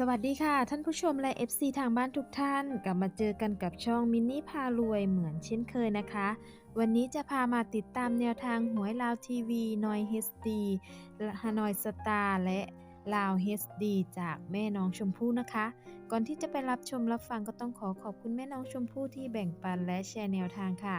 สวัสดีค่ะ ท่านผู้ชมและ FC ทางบ้านทุกท่าน กลับมาเจอกันกับช่องมินนี่พารวยเหมือนเช่นเคยนะคะ วันนี้จะพามาติดตามแนวทางหวยลาวทีวีนอยเฮสดีฮานอยสตาร์และลาวเฮสดีจากแม่น้องชมพู่นะคะ ก่อนที่จะไปรับชมรับฟังก็ต้องขอขอบคุณแม่น้องชมพู่ที่แบ่งปันและแชร์แนวทางค่ะ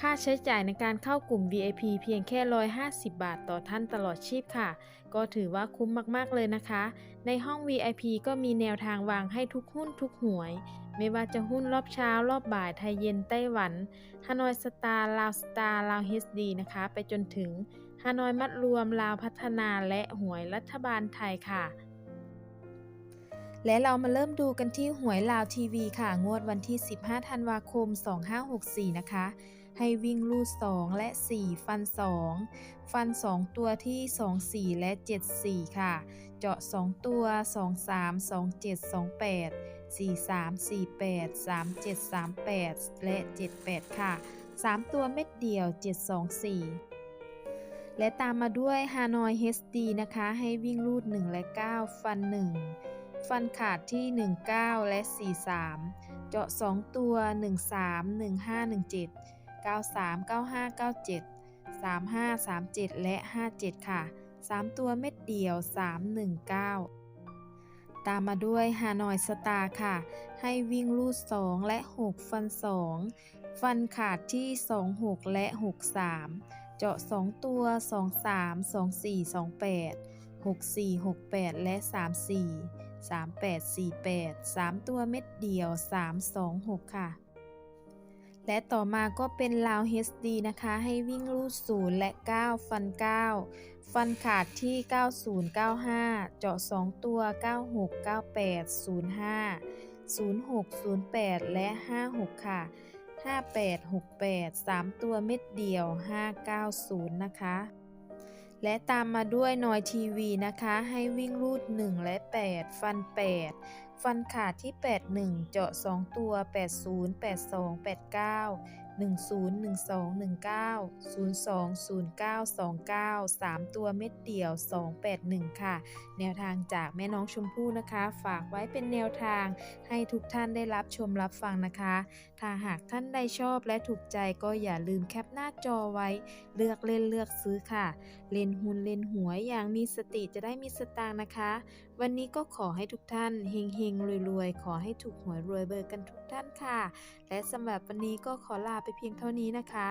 ค่าใช้จ่ายในการเข้ากลุ่ม VIP เพียงแค่ 150 บาทต่อท่านตลอดชีพค่ะ ก็ถือว่าคุ้มมากๆเลยนะคะ ในห้อง VIP ก็มีแนวทางวางให้ทุกหุ้นทุกหวย ไม่ว่าจะหุ้นรอบเช้ารอบบ่ายไทยเย็นไต้หวันฮานอยสตาร์ลาวสตาร์ลาวเฮสดีนะคะ ไปจนถึงฮานอยมัดรวมลาวพัฒนาและหวยรัฐบาลไทยค่ะและเรามาเริ่มดูกันที่หวยลาวทีวีค่ะ งวดวันที่ 15 ธันวาคม 2564 นะคะ ให้วิ่งลูด 2 และ 4 ฟัน 2 ฟัน 2 ตัวที่ 2 4 และ 7 4 ค่ะ เจาะ 2 ตัว 2 3 2 7 2 8 4 3 4 8 3 7 3 8 และ 7 8 ค่ะ 3 ตัวเม็ดเดียว 7 2 4และตามมาด้วยฮานอยเฮสดีนะคะ ให้วิ่งลูด 1 และ 9 ฟัน 1 ฟันขาดที่ 19 และ 43 เจาะ 2 ตัว 13 15 17 93 95 97 35 37 และ 57 ค่ะ 3 ตัวเม็ดเดียว 319 ตามมาด้วยฮานอยสตาร์ค่ะ ให้วิ่งลูด 2 และ 6 ฟัน 2 ฟันขาดที่ 26 และ 63 เจาะ 2 ตัว 23 24 28 64 68 และ 34 38 48 3 ตัวเม็ดเดียว 326 ค่ะ และต่อมาก็เป็นลาว HD นะคะ ให้วิ่งรูด 0 และ 9 ฟัน 9 ฟันขาดที่ 9095 เจาะ 2 ตัว 96 98 05 06 08 และ 56 ค่ะ 58 68 3 ตัวเม็ดเดียว 590 นะคะ และตามมาด้วยนอยทีวีนะคะ ให้วิ่งรูด 1 และ 8 ฟัน 8 ฟันขาดที่ 81 เจาะ 2 ตัว 80 82 89 10 12 19 02 09 29 3 ตัวเม็ดเดี่ยว 281 ค่ะ แนวทางจากแม่น้องชมพู่นะคะ ฝากไว้เป็นแนวทางให้ทุกท่านได้รับชมรับฟังนะคะ ถ้าหากท่านใดชอบและถูกใจก็อย่าลืมแคปหน้าจอไว้ เลือกเล่นเลือกซื้อค่ะ เล่นหุ้นเล่นหวยอย่างมีสติจะได้มีสตางค์นะคะ วันนี้ก็ขอให้ทุกท่านเฮงเฮงรวยๆขอให้ถูกหวยรวยเบอร์กันทุกท่านค่ะ และสำหรับวันนี้ก็ขอลาไปเพียงเท่านี้นะคะ